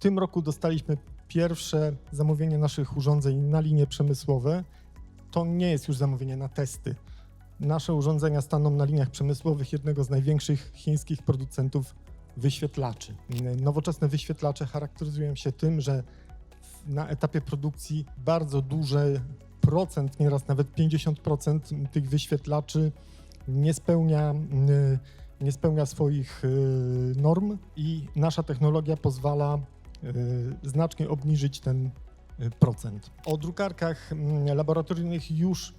tym roku dostaliśmy pierwsze zamówienie naszych urządzeń na linie przemysłowe. To nie jest już zamówienie na testy. Nasze urządzenia staną na liniach przemysłowych jednego z największych chińskich producentów wyświetlaczy. Nowoczesne wyświetlacze charakteryzują się tym, że na etapie produkcji bardzo duży procent, nieraz nawet 50% tych wyświetlaczy nie spełnia, nie spełnia swoich y, norm i nasza technologia pozwala znacznie obniżyć ten y, procent. O drukarkach mm, laboratoryjnych już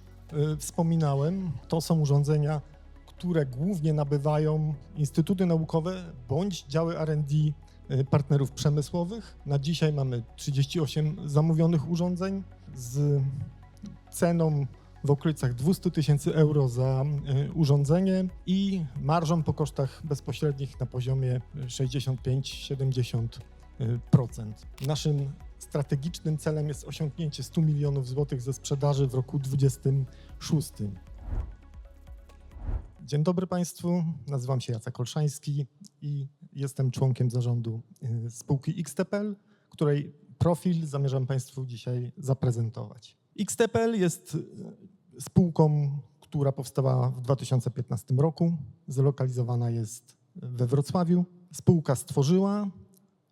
y, wspominałem. To są urządzenia, które głównie nabywają instytuty naukowe bądź działy R&D y, partnerów przemysłowych. Na dzisiaj mamy 38 zamówionych urządzeń z ceną w okolicach 200 tysięcy euro za y, urządzenie i marżą po kosztach bezpośrednich na poziomie 65-70%. Naszym strategicznym celem jest osiągnięcie 100 milionów złotych ze sprzedaży w roku 2026. Dzień dobry Państwu, nazywam się Jacek Olszański i jestem członkiem zarządu y, spółki XTPL, której profil zamierzam Państwu dzisiaj zaprezentować. XTPL jest y, spółką, która powstała w 2015 roku, zlokalizowana jest we Wrocławiu. Spółka stworzyła,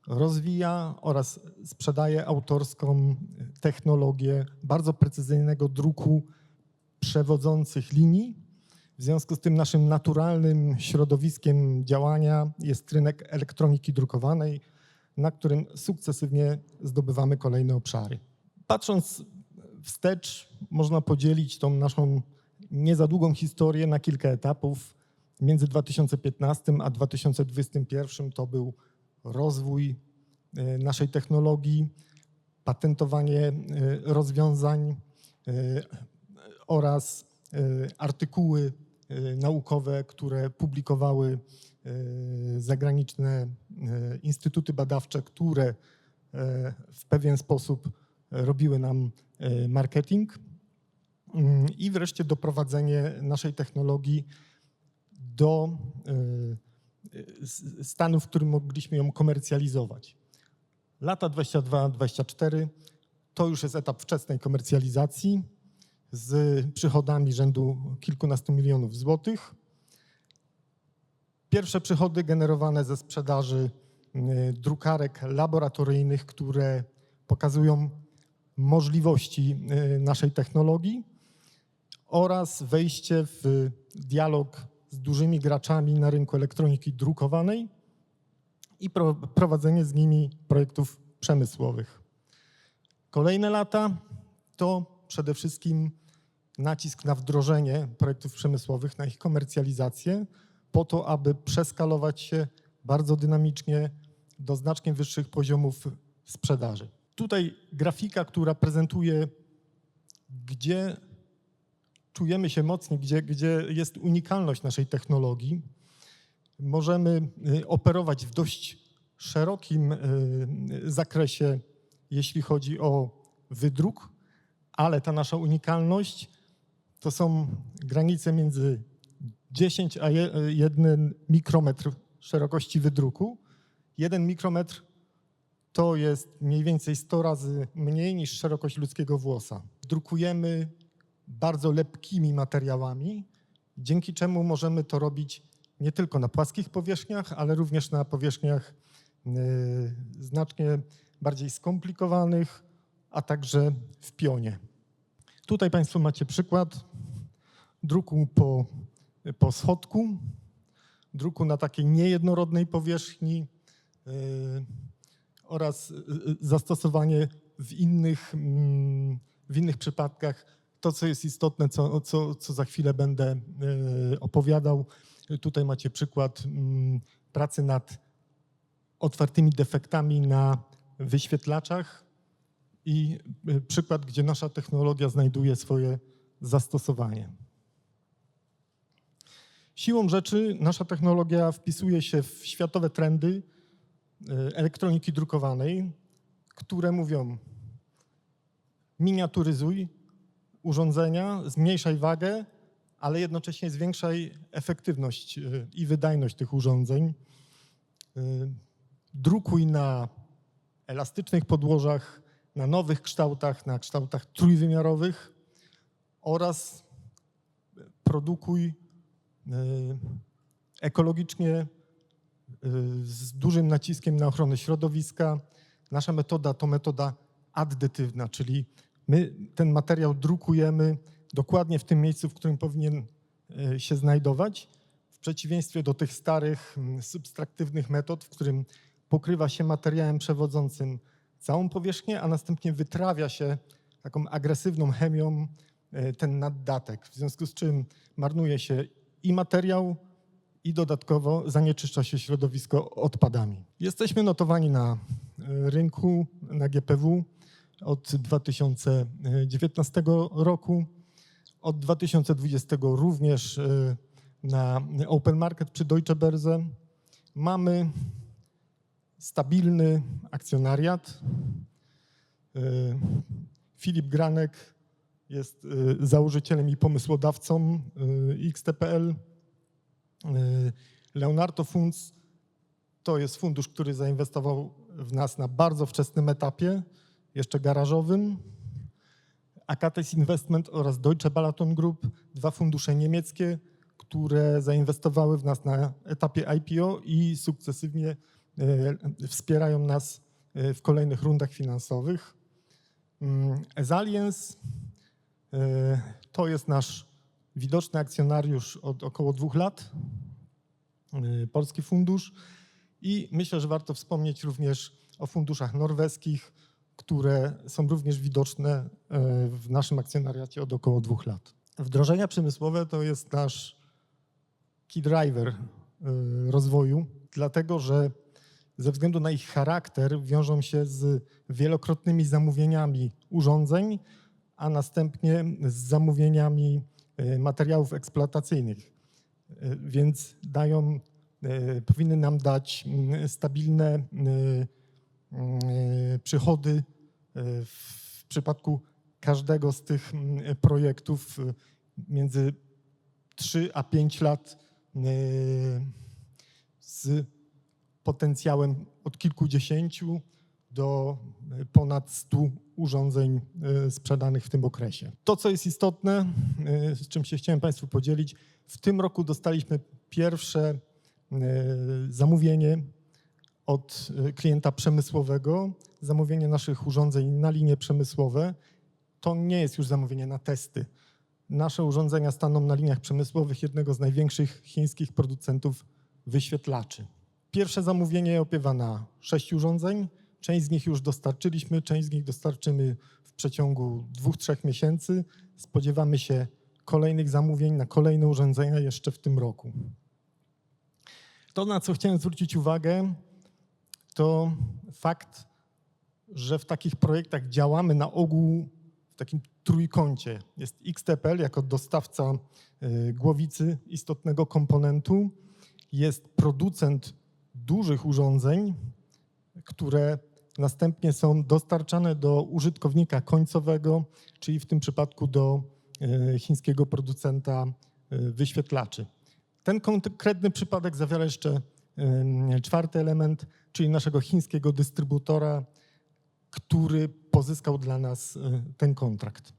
rozwija oraz sprzedaje autorską technologię bardzo precyzyjnego druku przewodzących linii. W związku z tym naszym naturalnym środowiskiem działania jest rynek elektroniki drukowanej, na którym sukcesywnie zdobywamy kolejne obszary. Patrząc wstecz, można podzielić tą naszą nie za długą historię na kilka etapów. Między 2015 a 2021 to był rozwój e, naszej technologii, patentowanie e, rozwiązań e, oraz artykuły naukowe, które publikowały zagraniczne instytuty badawcze, które w pewien sposób robiły nam marketing. Mm, I wreszcie doprowadzenie naszej technologii do stanu, w którym mogliśmy ją komercjalizować. Lata 22-24 to już jest etap wczesnej komercjalizacji z przychodami rzędu kilkunastu milionów złotych. Pierwsze przychody generowane ze sprzedaży y, drukarek laboratoryjnych, które pokazują możliwości y, naszej technologii oraz wejście w dialog z dużymi graczami na rynku elektroniki drukowanej i pro- prowadzenie z nimi projektów przemysłowych. Kolejne lata to przede wszystkim nacisk na wdrożenie projektów przemysłowych, na ich komercjalizację, po to, aby przeskalować się bardzo dynamicznie do znacznie wyższych poziomów sprzedaży. Tutaj grafika, która prezentuje, gdzie czujemy się mocni, gdzie, gdzie jest unikalność naszej technologii. Możemy y, operować w dość szerokim y, zakresie, jeśli chodzi o wydruk, ale ta nasza unikalność to są granice między 10 a 1 mikrometr szerokości wydruku. 1 mikrometr to jest mniej więcej 100 razy mniej niż szerokość ludzkiego włosa. Drukujemy bardzo lepkimi materiałami, dzięki czemu możemy to robić nie tylko na płaskich powierzchniach, ale również na powierzchniach y, znacznie bardziej skomplikowanych, a także w pionie. Tutaj Państwo macie przykład druku po, po schodku, druku na takiej niejednorodnej powierzchni y, oraz y, y, zastosowanie w innych, mm, w innych przypadkach. To, co jest istotne, co, co, co za chwilę będę y, opowiadał. Tutaj macie przykład mm, pracy nad otwartymi defektami na wyświetlaczach i y, przykład, gdzie nasza technologia znajduje swoje zastosowanie. Siłą rzeczy nasza technologia wpisuje się w światowe trendy y, elektroniki drukowanej, które mówią miniaturyzuj urządzenia, zmniejszaj wagę, ale jednocześnie zwiększaj efektywność y, i wydajność tych urządzeń. Y, Drukuj na elastycznych podłożach, na nowych kształtach, na kształtach trójwymiarowych oraz produkuj y, ekologicznie z dużym naciskiem na ochronę środowiska. Nasza metoda to metoda addytywna, czyli my ten materiał drukujemy dokładnie w tym miejscu, w którym powinien y, się znajdować, w przeciwieństwie do tych starych, substraktywnych metod, w którym pokrywa się materiałem przewodzącym całą powierzchnię, a następnie wytrawia się taką agresywną chemią e, ten naddatek, w związku z czym marnuje się i materiał, i dodatkowo zanieczyszcza się środowisko odpadami. Jesteśmy notowani na e, rynku, na GPW od 2019 roku. Od 2020 również e, na Open Market przy Deutsche Börse. Mamy stabilny akcjonariat. Y, Filip Granek jest y, założycielem i pomysłodawcą XTPL. Leonardo Funds to jest fundusz, który zainwestował w nas na bardzo wczesnym etapie, jeszcze garażowym. Akates Investment oraz Deutsche Balaton Group, dwa fundusze niemieckie, które zainwestowały w nas na etapie IPO i sukcesywnie E, wspierają nas e, w kolejnych rundach finansowych. Ezaliens e, to jest nasz widoczny akcjonariusz od około dwóch lat, polski fundusz i myślę, że warto wspomnieć również o funduszach norweskich, które są również widoczne w naszym akcjonariacie od około dwóch lat. Wdrożenia przemysłowe to jest nasz key driver rozwoju, dlatego że ze względu na ich charakter wiążą się z wielokrotnymi zamówieniami urządzeń, a następnie z zamówieniami e, materiałów eksploatacyjnych. E, więc dają, e, powinny nam dać stabilne przychody w przypadku każdego z tych mm, projektów między 3 a 5 lat z potencjałem od kilkudziesięciu do e, ponad stu urządzeń e, sprzedanych w tym okresie. To, co jest istotne, e, z czym się chciałem Państwu podzielić, w tym roku dostaliśmy pierwsze zamówienie od klienta przemysłowego, zamówienie naszych urządzeń na linie przemysłowe. To nie jest już zamówienie na testy. Nasze urządzenia staną na liniach przemysłowych jednego z największych chińskich producentów wyświetlaczy. Pierwsze zamówienie opiewa na sześć urządzeń. Część z nich już dostarczyliśmy, część z nich dostarczymy w przeciągu dwóch, trzech miesięcy. Spodziewamy się kolejnych zamówień na kolejne urządzenia jeszcze w tym roku. To, na co chciałem zwrócić uwagę, to fakt, że w takich projektach działamy na ogół w takim trójkącie. Jest XTPL jako dostawca y, głowicy istotnego komponentu, jest producent dużych urządzeń, które następnie są dostarczane do użytkownika końcowego, czyli w tym przypadku do e, chińskiego producenta e, wyświetlaczy. Ten konkretny przypadek zawiera jeszcze e, czwarty element, czyli naszego chińskiego dystrybutora, który pozyskał dla nas ten kontrakt.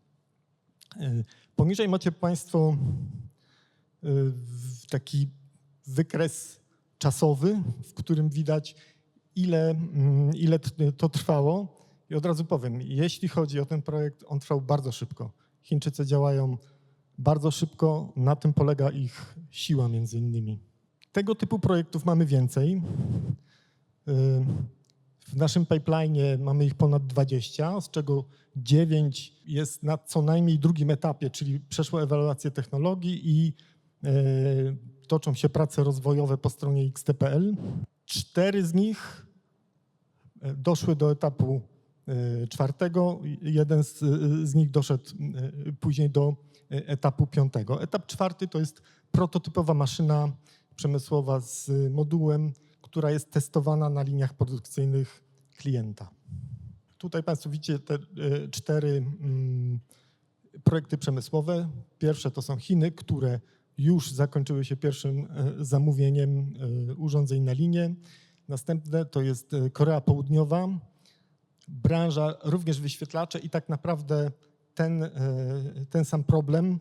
Poniżej macie Państwo taki wykres czasowy, w którym widać, ile, mm, ile to trwało. I od razu powiem, jeśli chodzi o ten projekt, on trwał bardzo szybko. Chińczycy działają bardzo szybko, na tym polega ich siła między innymi. Tego typu projektów mamy więcej. Y, w naszym pipeline mamy ich ponad 20, z czego 9 jest na co najmniej drugim etapie, czyli przeszło ewaluację technologii i y, toczą się prace rozwojowe po stronie XTPL. Cztery z nich e, doszły do etapu czwartego, jeden z, z nich doszedł później do etapu piątego. Etap czwarty to jest prototypowa maszyna przemysłowa z modułem, która jest testowana na liniach produkcyjnych klienta. Tutaj Państwo widzicie te cztery mm, projekty przemysłowe. Pierwsze to są Chiny, które już zakończyły się pierwszym e, zamówieniem e, urządzeń na linię. Następne to jest e, Korea Południowa, branża, również wyświetlacze i tak naprawdę ten, e, ten sam problem,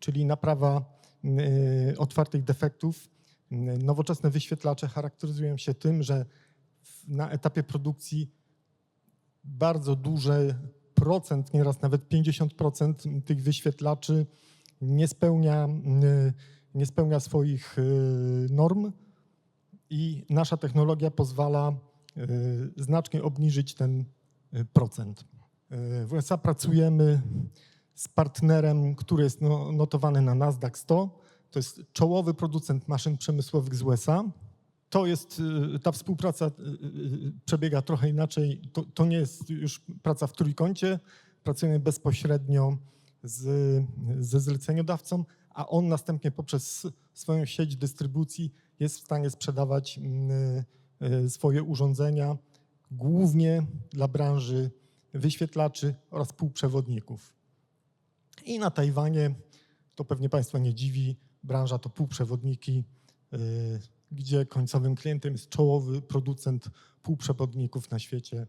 czyli naprawa e, otwartych defektów. Nowoczesne wyświetlacze charakteryzują się tym, że na etapie produkcji bardzo duży procent, nieraz nawet 50% tych wyświetlaczy nie spełnia, nie spełnia swoich e, norm i nasza technologia pozwala e, znacznie obniżyć ten e, procent. W USA pracujemy z partnerem, który jest no- notowany na Nasdaq 100. To jest czołowy producent maszyn przemysłowych z USA. To jest, e, ta współpraca e, e, przebiega trochę inaczej. To, to nie jest już praca w trójkącie. Pracujemy bezpośrednio z, ze zleceniodawcą, a on następnie poprzez swoją sieć dystrybucji jest w stanie sprzedawać mm, swoje urządzenia głównie dla branży wyświetlaczy oraz półprzewodników. I na Tajwanie, to pewnie Państwa nie dziwi, branża to półprzewodniki, e, gdzie końcowym klientem jest czołowy producent półprzewodników na świecie,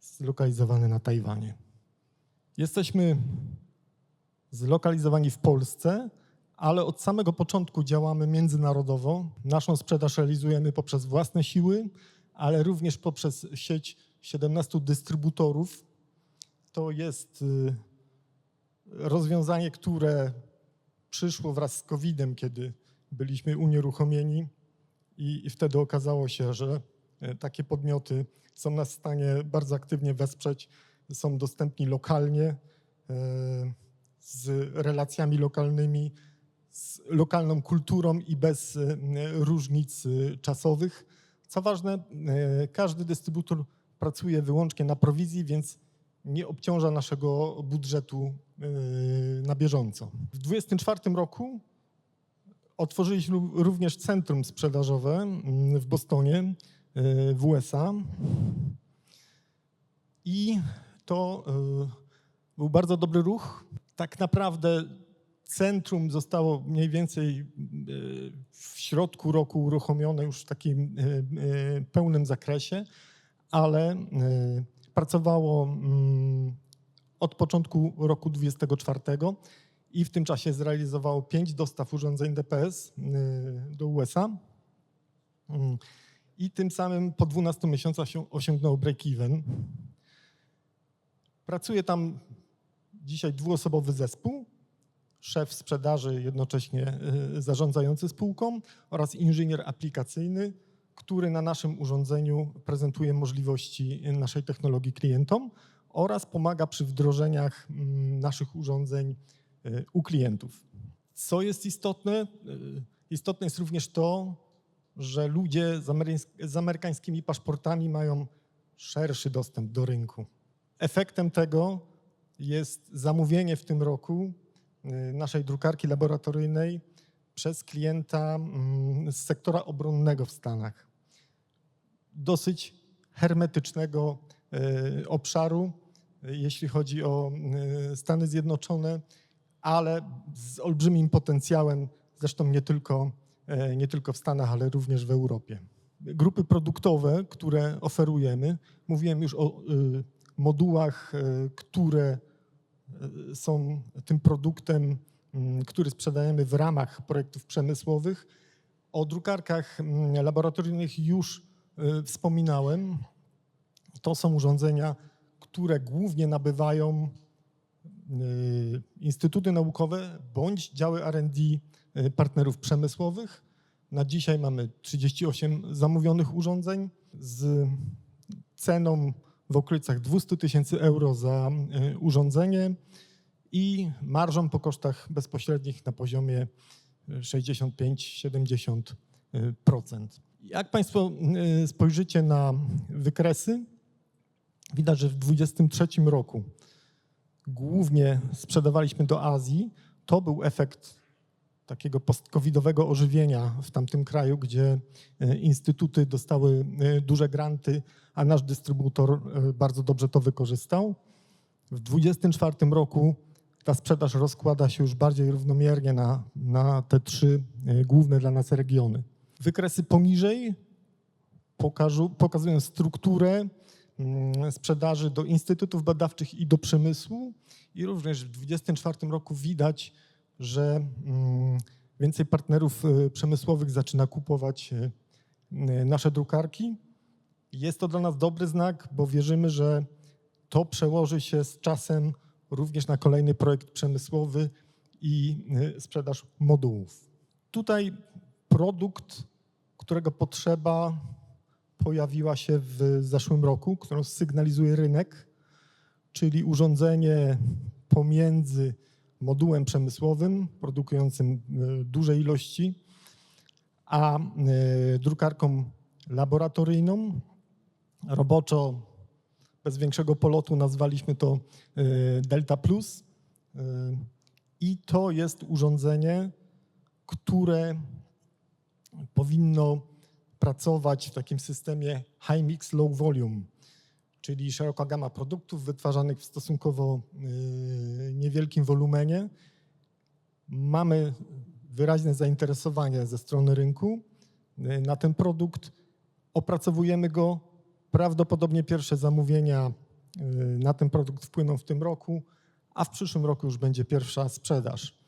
zlokalizowany na Tajwanie. Jesteśmy zlokalizowani w Polsce, ale od samego początku działamy międzynarodowo. Naszą sprzedaż realizujemy poprzez własne siły, ale również poprzez sieć 17 dystrybutorów. To jest y, rozwiązanie, które przyszło wraz z COVID-em, kiedy byliśmy unieruchomieni i, i wtedy okazało się, że e, takie podmioty są nas w stanie bardzo aktywnie wesprzeć, są dostępni lokalnie, e, z relacjami lokalnymi, z lokalną kulturą i bez e, różnic czasowych. Co ważne, każdy dystrybutor pracuje wyłącznie na prowizji, więc nie obciąża naszego budżetu na bieżąco. W 2024 roku otworzyliśmy również centrum sprzedażowe mm, w Bostonie, e, w USA. I to e, był bardzo dobry ruch. Tak naprawdę centrum zostało mniej więcej w środku roku uruchomione już w takim pełnym zakresie, ale pracowało mm, od początku roku 2024 i w tym czasie zrealizowało pięć dostaw urządzeń DPS y, do USA. Mm. I tym samym po 12 miesiącach się osiągnął break-even. Pracuje tam dzisiaj dwuosobowy zespół, szef sprzedaży, jednocześnie y, zarządzający spółką oraz inżynier aplikacyjny, który na naszym urządzeniu prezentuje możliwości naszej technologii klientom oraz pomaga przy wdrożeniach mm, naszych urządzeń y, u klientów. Co jest istotne? Y, Istotne jest również to, że ludzie z, amerykańs- z amerykańskimi paszportami mają szerszy dostęp do rynku. Efektem tego jest zamówienie w tym roku y, naszej drukarki laboratoryjnej przez klienta mm, z sektora obronnego w Stanach. Dosyć hermetycznego obszaru, jeśli chodzi o y, Stany Zjednoczone, ale z olbrzymim potencjałem, zresztą nie tylko, e, nie tylko w Stanach, ale również w Europie. Grupy produktowe, które oferujemy, mówiłem już o y, modułach, które są tym produktem, mm, który sprzedajemy w ramach projektów przemysłowych. O drukarkach mm, laboratoryjnych już wspominałem. To są urządzenia, które głównie nabywają y, instytuty naukowe bądź działy R&D y, partnerów przemysłowych. Na dzisiaj mamy 38 zamówionych urządzeń z ceną w okolicach 200 tysięcy euro za y, urządzenie i marżą po kosztach bezpośrednich na poziomie 65-70%. Jak Państwo spojrzycie na wykresy, widać, że w 2023 roku głównie sprzedawaliśmy do Azji. To był efekt takiego post-covidowego ożywienia w tamtym kraju, gdzie e, instytuty dostały e, duże granty, a nasz dystrybutor e, bardzo dobrze to wykorzystał. W 2024 roku ta sprzedaż rozkłada się już bardziej równomiernie na, na te trzy główne dla nas regiony. Wykresy poniżej pokażu, pokazują strukturę sprzedaży do instytutów badawczych i do przemysłu. I również w 2024 roku widać, że mm, więcej partnerów y, przemysłowych zaczyna kupować y, y, nasze drukarki. Jest to dla nas dobry znak, bo wierzymy, że to przełoży się z czasem również na kolejny projekt przemysłowy i sprzedaż modułów. Tutaj produkt, którego potrzeba pojawiła się w zeszłym roku, którą sygnalizuje rynek, czyli urządzenie pomiędzy modułem przemysłowym produkującym y, duże ilości, a y, drukarką laboratoryjną. Roboczo bez większego polotu nazwaliśmy to y, Delta Plus. I to jest urządzenie, które powinno pracować w takim systemie high mix, low volume, czyli szeroka gama produktów wytwarzanych w stosunkowo y, niewielkim wolumenie. Mamy wyraźne zainteresowanie ze strony rynku y, na ten produkt. Opracowujemy go. Prawdopodobnie pierwsze zamówienia y, na ten produkt wpłyną w tym roku, a w przyszłym roku już będzie pierwsza sprzedaż.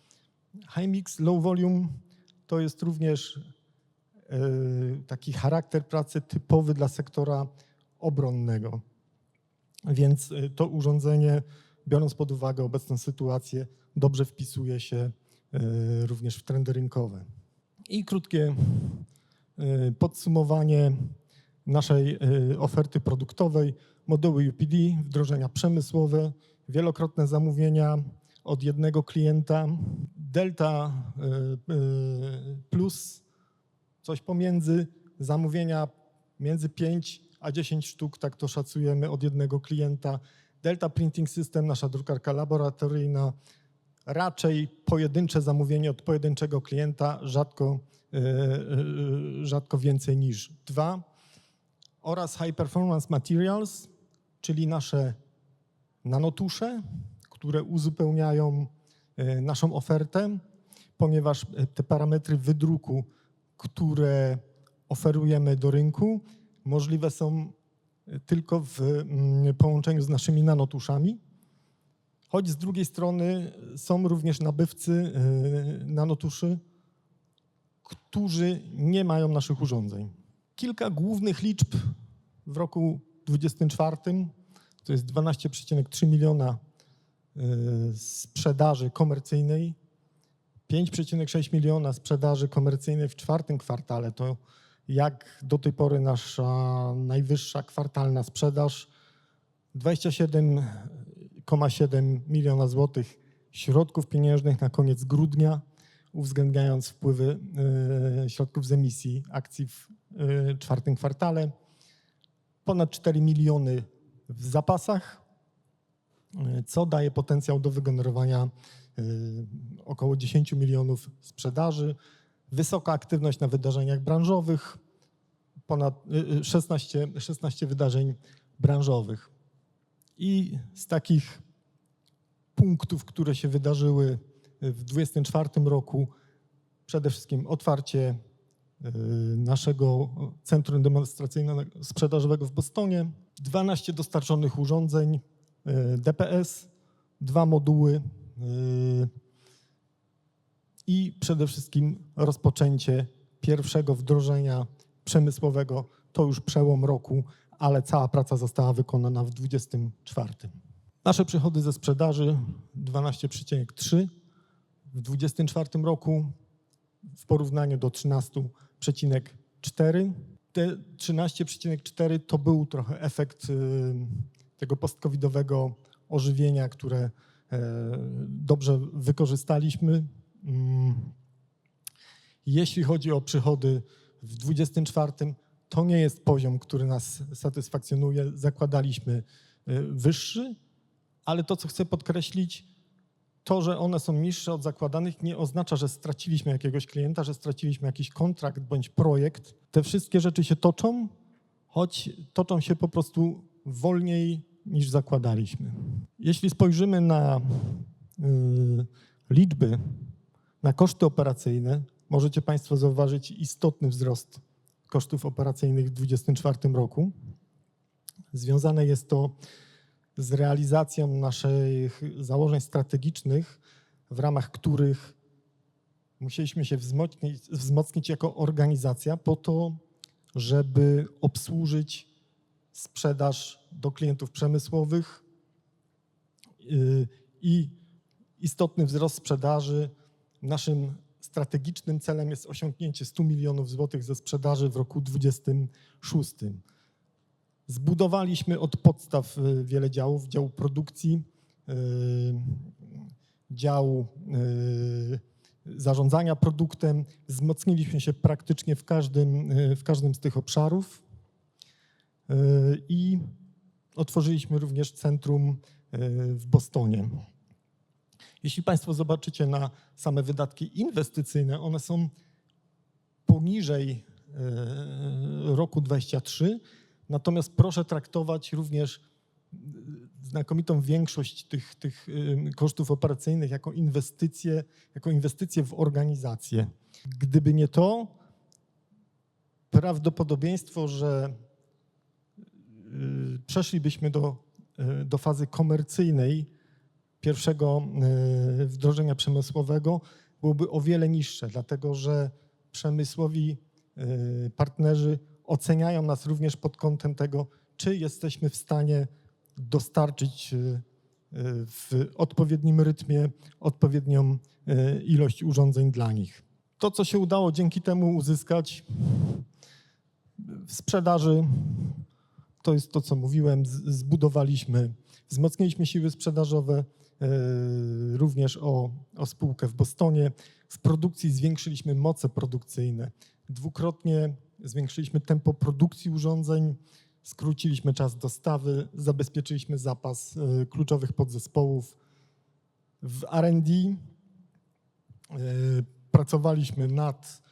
High mix, low volume to jest również taki charakter pracy typowy dla sektora obronnego. Więc y, to urządzenie, biorąc pod uwagę obecną sytuację, dobrze wpisuje się y, również w trendy rynkowe. I krótkie y, podsumowanie naszej y, oferty produktowej. Moduły UPD, wdrożenia przemysłowe, wielokrotne zamówienia od jednego klienta. Delta y, y, plus coś pomiędzy, zamówienia między 5 a 10 sztuk, tak to szacujemy, od jednego klienta. Delta Printing System, nasza drukarka laboratoryjna, raczej pojedyncze zamówienie od pojedynczego klienta, rzadko, y, y, rzadko więcej niż dwa. Oraz High Performance Materials, czyli nasze nanotusze, które uzupełniają y, naszą ofertę, ponieważ te parametry wydruku, które oferujemy do rynku, możliwe są y, tylko w mm, połączeniu z naszymi nanotuszami. Choć z drugiej strony są również nabywcy y, nanotuszy, którzy nie mają naszych urządzeń. Kilka głównych liczb w roku 2024 to jest 12,3 miliona y, sprzedaży komercyjnej, 5,6 miliona sprzedaży komercyjnej w czwartym kwartale. To jak do tej pory nasza najwyższa kwartalna sprzedaż. 27,7 miliona złotych środków pieniężnych na koniec grudnia, uwzględniając wpływy y, środków z emisji akcji w y, czwartym kwartale. Ponad 4 miliony w zapasach, y, co daje potencjał do wygenerowania około 10 milionów sprzedaży. Wysoka aktywność na wydarzeniach branżowych, ponad y, y, 16, 16 wydarzeń branżowych. I z takich punktów, które się wydarzyły w 2024 roku, przede wszystkim otwarcie y, naszego centrum demonstracyjnego sprzedażowego w Bostonie, 12 dostarczonych urządzeń y, DPS, dwa moduły y, i przede wszystkim rozpoczęcie pierwszego wdrożenia przemysłowego. To już przełom roku, ale cała praca została wykonana w 2024. Nasze przychody ze sprzedaży 12,3 w 2024 roku w porównaniu do 13,4. Te 13,4 to był trochę efekt y, tego post-covidowego ożywienia, które dobrze wykorzystaliśmy. Mm. Jeśli chodzi o przychody w 2024, to nie jest poziom, który nas satysfakcjonuje. Zakładaliśmy y, wyższy, ale to, co chcę podkreślić, to, że one są niższe od zakładanych, nie oznacza, że straciliśmy jakiegoś klienta, że straciliśmy jakiś kontrakt bądź projekt. Te wszystkie rzeczy się toczą, choć toczą się po prostu wolniej niż zakładaliśmy. Jeśli spojrzymy na y, liczby, na koszty operacyjne, możecie Państwo zauważyć istotny wzrost kosztów operacyjnych w 2024 roku. Związane jest to z realizacją naszych założeń strategicznych, w ramach których musieliśmy się wzmocnić, wzmocnić jako organizacja po to, żeby obsłużyć sprzedaż do klientów przemysłowych yy, i istotny wzrost sprzedaży. Naszym strategicznym celem jest osiągnięcie 100 milionów złotych ze sprzedaży w roku 2026. Zbudowaliśmy od podstaw y, wiele działów, dział produkcji, y, dział y, zarządzania produktem. Wzmocniliśmy się praktycznie w każdym, w każdym z tych obszarów i otworzyliśmy również centrum w Bostonie. Jeśli Państwo zobaczycie na same wydatki inwestycyjne, one są poniżej roku 23, Natomiast proszę traktować również znakomitą większość tych, tych kosztów operacyjnych jako inwestycje, jako inwestycje w organizację. Gdyby nie to, prawdopodobieństwo, że przeszlibyśmy do, do fazy komercyjnej pierwszego wdrożenia przemysłowego byłoby o wiele niższe, dlatego że przemysłowi partnerzy oceniają nas również pod kątem tego, czy jesteśmy w stanie dostarczyć y, y, w odpowiednim rytmie odpowiednią y, ilość urządzeń dla nich. To, co się udało dzięki temu uzyskać w sprzedaży, to jest to, co mówiłem, zbudowaliśmy, wzmocniliśmy siły sprzedażowe, również o, o spółkę w Bostonie. W produkcji zwiększyliśmy moce produkcyjne. Dwukrotnie zwiększyliśmy tempo produkcji urządzeń, skróciliśmy czas dostawy, zabezpieczyliśmy zapas e, kluczowych podzespołów. W R&D e, pracowaliśmy nad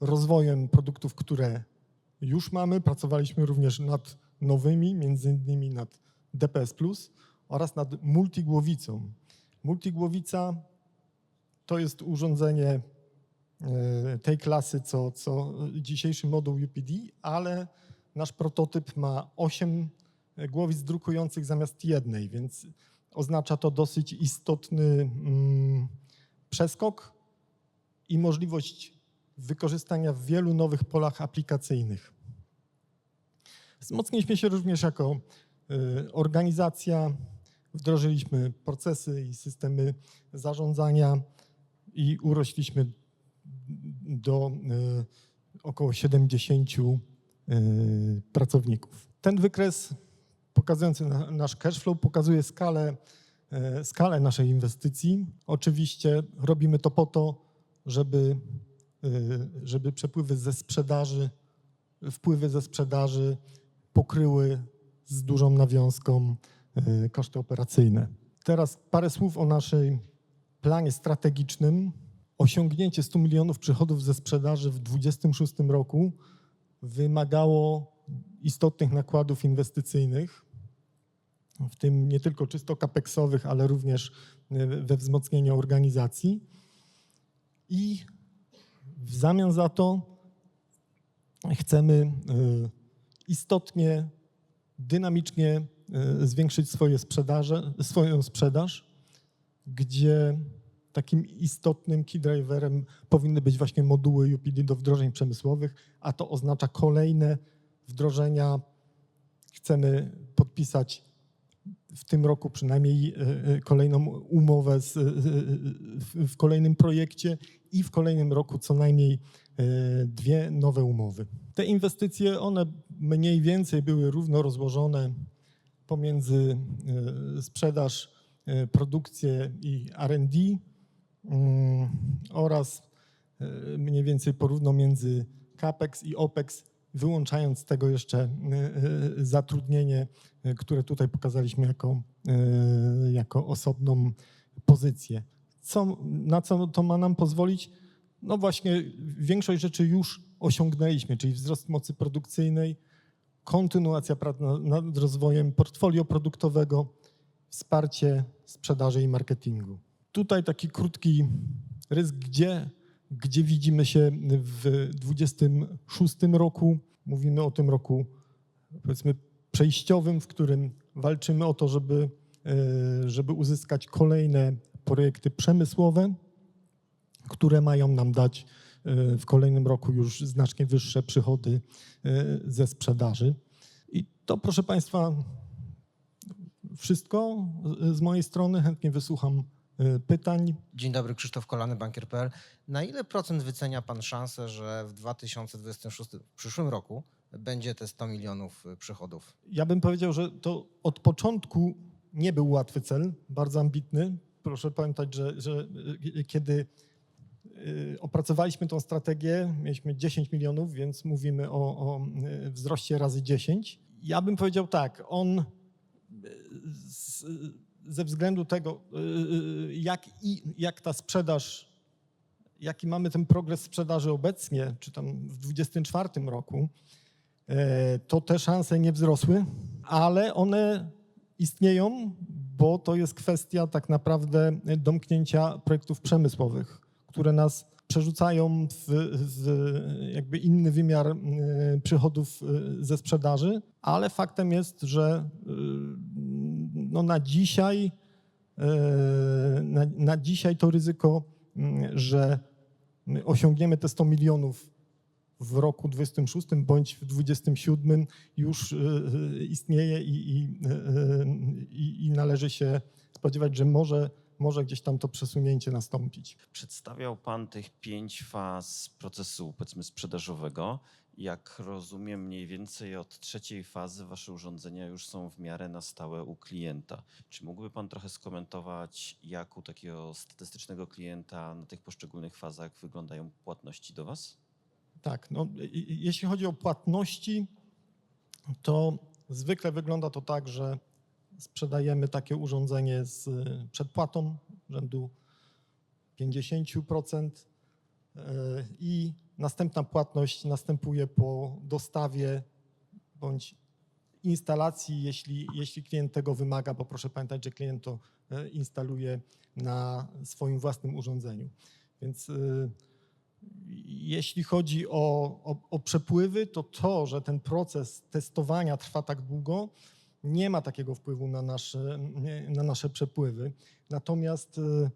rozwojem produktów, które już mamy. Pracowaliśmy również nad nowymi, między innymi nad DPS Plus oraz nad multigłowicą. Multigłowica to jest urządzenie E, tej klasy, co, co dzisiejszy moduł UPD, ale nasz prototyp ma 8 głowic drukujących zamiast jednej, więc oznacza to dosyć istotny mm, przeskok i możliwość wykorzystania w wielu nowych polach aplikacyjnych. Wzmocniliśmy się również jako y, organizacja, wdrożyliśmy procesy i systemy zarządzania i urośliśmy do e, około 70 e, pracowników. Ten wykres pokazujący nasz cashflow pokazuje skalę, skalę naszej inwestycji. Oczywiście robimy to po to, żeby, żeby przepływy ze sprzedaży, wpływy ze sprzedaży pokryły z dużą nawiązką koszty operacyjne. Teraz parę słów o naszej planie strategicznym osiągnięcie 100 milionów przychodów ze sprzedaży w 2026 roku wymagało istotnych nakładów inwestycyjnych, w tym nie tylko czysto kapeksowych, ale również we wzmocnienie organizacji. I w zamian za to chcemy e, istotnie, dynamicznie e, zwiększyć swoje sprzedaże, swoją sprzedaż, gdzie takim istotnym key driverem powinny być właśnie moduły UPD do wdrożeń przemysłowych, a to oznacza kolejne wdrożenia. Chcemy podpisać w tym roku przynajmniej e, e, kolejną umowę z, e, w kolejnym projekcie i w kolejnym roku co najmniej dwie nowe umowy. Te inwestycje, one mniej więcej były równo rozłożone pomiędzy sprzedaż, produkcję i R&D. Mm, oraz mniej więcej porówno między CAPEX i OPEX, wyłączając z tego jeszcze e, e, zatrudnienie, które tutaj pokazaliśmy jako, jako osobną pozycję. Co, na co to ma nam pozwolić? No właśnie, większość rzeczy już osiągnęliśmy, czyli wzrost mocy produkcyjnej, kontynuacja prac nad rozwojem portfolio produktowego, wsparcie sprzedaży i marketingu. Tutaj taki krótki rys, gdzie, gdzie widzimy się w 2026 roku. Mówimy o tym roku, powiedzmy, przejściowym, w którym walczymy o to, żeby, e, żeby uzyskać kolejne projekty przemysłowe, które mają nam dać e, w kolejnym roku już znacznie wyższe przychody e, ze sprzedaży. I to, proszę Państwa, wszystko z- mojej strony. Chętnie wysłucham pytań. Dzień dobry, Krzysztof Kolany, bankier.pl. Na ile procent wycenia pan szansę, że w 2026, w przyszłym roku będzie te 100 milionów y, przychodów? Ja bym powiedział, że to od początku nie był łatwy cel, bardzo ambitny. Proszę pamiętać, że, że y, kiedy y, opracowaliśmy tą strategię, mieliśmy 10 milionów, więc mówimy o, o wzroście razy 10. Ja bym powiedział tak, on z, ze względu tego, y, y, jak, i, jak ta sprzedaż, jaki mamy ten progres sprzedaży obecnie, czy tam w 2024 roku, e, to te szanse nie wzrosły, ale one istnieją, bo to jest kwestia tak naprawdę domknięcia projektów przemysłowych, które nas przerzucają w, w jakby inny wymiar e, przychodów e, ze sprzedaży, ale faktem jest, że no na dzisiaj e, na, na dzisiaj to ryzyko, mm, że my osiągniemy te 100 milionów w roku 26 bądź w 27 już y, y, istnieje i, i, i, i należy się spodziewać, że może, może gdzieś tam to przesunięcie nastąpić. Przedstawiał Pan tych pięć faz procesu, powiedzmy, sprzedażowego. Jak rozumiem, mniej więcej od trzeciej fazy Wasze urządzenia już są w miarę na stałe u klienta. Czy mógłby Pan trochę skomentować, jak u takiego statystycznego klienta na tych poszczególnych fazach wyglądają płatności do Was? Tak, no, jeśli chodzi o płatności, to zwykle wygląda to tak, że sprzedajemy takie urządzenie z przedpłatą rzędu 50% y, i następna płatność następuje po dostawie bądź instalacji, jeśli, jeśli klient tego wymaga, bo proszę pamiętać, że klient to y, instaluje na swoim własnym urządzeniu. Więc y, jeśli chodzi o, o, o przepływy, to to, że ten proces testowania trwa tak długo, nie ma takiego wpływu na nasze, na nasze przepływy. Natomiast y,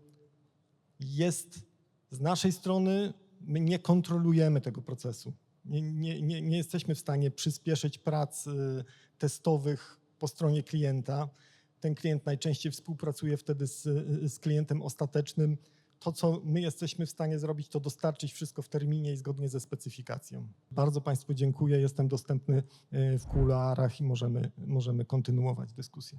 jest z naszej strony, my nie kontrolujemy tego procesu. Nie, nie, nie, nie jesteśmy w stanie przyspieszyć prac y, testowych po stronie klienta. Ten klient najczęściej współpracuje wtedy z, z klientem ostatecznym. To, co my jesteśmy w stanie zrobić, to dostarczyć wszystko w terminie i zgodnie ze specyfikacją. Bardzo Państwu dziękuję. Jestem dostępny y, w kuluarach i możemy, możemy kontynuować dyskusję.